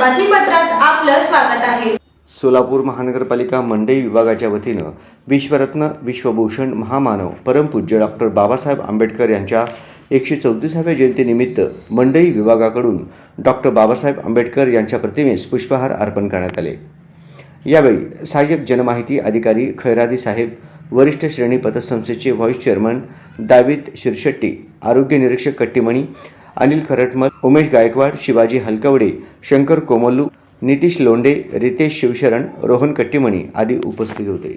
बातमीपत्रात आपलं स्वागत आहे. सोलापूर महानगरपालिका मंडई विभागाच्या वतीनं विश्वरत्न विश्वभूषण महामानव परमपूज्य डॉक्टर बाबासाहेब आंबेडकर यांच्या एकशे चौतीसाव्या जयंतीनिमित्त मंडई विभागाकडून डॉक्टर बाबासाहेब आंबेडकर यांच्या प्रतिमेस पुष्पहार अर्पण करण्यात आले. यावेळी सहाय्यक जनमाहिती अधिकारी खैरादी साहेब वरिष्ठ श्रेणी पतसंस्थेचे व्हाईस चेअरमन दाविद शिरशेट्टी आरोग्य निरीक्षक कट्टीमणी अनिल खरटमल उमेश गायकवाड शिवाजी हलकवडे शंकर कोमल्लू नितीश लोंढे रितेश शिवशरण रोहन कट्टीमणी आदी उपस्थित होते.